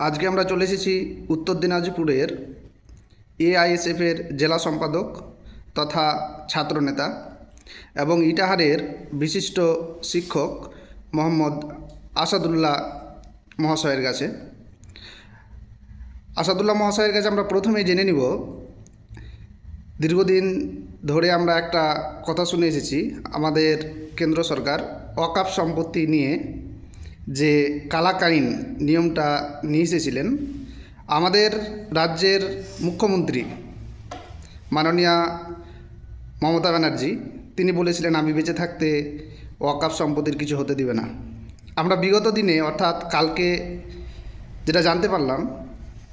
আজকে আমরা চলে এসেছি উত্তর দিনাজপুরের এআইএসএফের জেলা সম্পাদক তথা ছাত্রনেতা এবং ইটাহারের বিশিষ্ট শিক্ষক মোহাম্মদ আসাদুল্লাহ মহাশয়ের কাছে। আসাদুল্লাহ মহাশয়ের কাছে আমরা প্রথমেই জেনে নিব, দীর্ঘদিন ধরে আমরা একটা কথা শুনে এসেছি, আমাদের কেন্দ্র সরকার অকাপ সম্পত্তি নিয়ে যে কালাকালীন নিয়মটা নিয়ে এসেছিলেন, আমাদের রাজ্যের মুখ্যমন্ত্রী মাননীয়া মমতা ব্যানার্জি, তিনি বলেছিলেন, আমি বেঁচে থাকতে ওয়াকাফ সম্পত্তির কিছু হতে দিবে না। আমরা বিগত দিনে, অর্থাৎ কালকে যেটা জানতে পারলাম,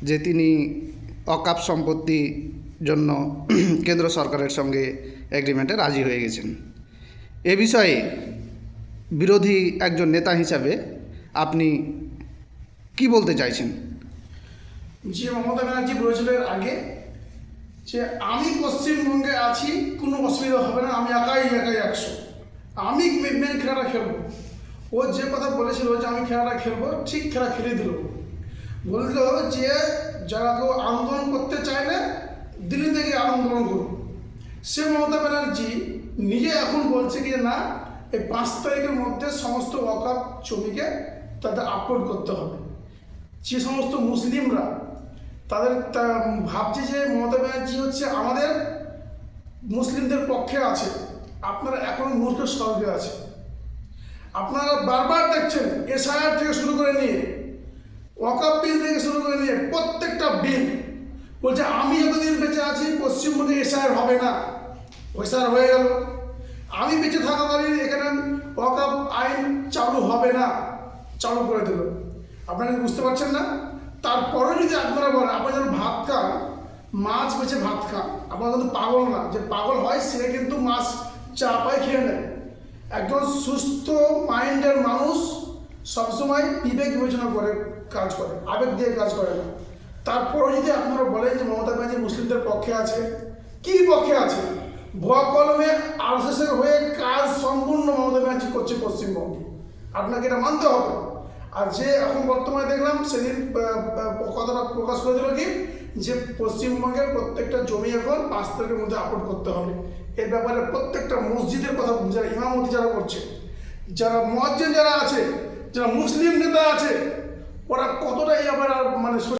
যে তিনি অকাপ সম্পত্তি জন্য কেন্দ্র সরকারের সঙ্গে এগ্রিমেন্টে রাজি হয়ে গেছেন। এ বিষয়ে বিরোধী একজন নেতা হিসাবে আপনি কি বলতে চাইছেন? যে মমতা ব্যানার্জি বলেছিলেন আগে যে আমি পশ্চিমবঙ্গে আছি, কোনো অসুবিধা হবে না, আমি একাই একাই একশো। আমি মেন খেলাটা খেলব। ও যে কথা বলেছিল যে আমি খেলাটা খেলব, ঠিক খেলা খেলে দিল। বলল যে যারা কেউ আন্দোলন করতে চায় না, দিল্লি থেকে আন্দোলন করুন। সে মমতা ব্যানার্জি নিজে এখন বলছে কি না, এই পাঁচ তারিখের মধ্যে সমস্ত ওয়াকাপ জমিকে তাদের আপলোড করতে হবে। যে সমস্ত মুসলিমরা তাদের ভাবছে যে মমতা ব্যানার্জি হচ্ছে আমাদের মুসলিমদের পক্ষে আছে। আপনারা এখন মূর্খ স্বর্গে আছে আপনারা বারবার দেখছেন এসআইআর থেকে শুরু করে নিয়ে ওয়াকাপ বিল থেকে শুরু করে নিয়ে প্রত্যেকটা বিল। বলছে, আমি যতদিন বেঁচে আছি পশ্চিমবঙ্গে এসআইআর হবে না। এসআইআর হয়ে গেল। আমি বেঁচে থাকাকালীন এখানে ওয়াকাপ আইন চালু হবে না। চালু করে দিল আপনারা বুঝতে পারছেন না? তারপরে যদি আপনারা বলেন আপনারা যখন ভাত খান, মাছ বেছে ভাত খান। আপনারা কিন্তু পাগল না। যে পাগল হয়, সে কিন্তু মাছ চাপায় খেয়ে নেয়। একজন সুস্থ মাইন্ডের মানুষ সবসময় বিবেক বিবেচনা করে কাজ করে, আবেগ দিয়ে কাজ করে না। তারপরে যদি আপনারা বলেন যে মমতা ব্যানার্জি মুসলিমদের পক্ষে আছে, কি পক্ষে আছে? ভুয়া কলমে আরএসএসের হয়ে কাজ সম্পূর্ণ মমতা ব্যানার্জি করছে পশ্চিমবঙ্গে। আপনাকে এটা মানতে হবে। আর যে এখন বর্তমানে দেখলাম সেদিন কথাটা প্রকাশ করেছিল কি? যে পশ্চিমবঙ্গের প্রত্যেকটা জমি এখন পাঁচ তারিখের মধ্যে আপলোড করতে হবে। এর ব্যাপারে প্রত্যেকটা মসজিদের কথা যারা ইমামতি যারা করছে, যারা মহাজ্জেন যারা আছে, যারা মুসলিম নেতা আছে, ওরা কতটা এই ব্যাপারে মানে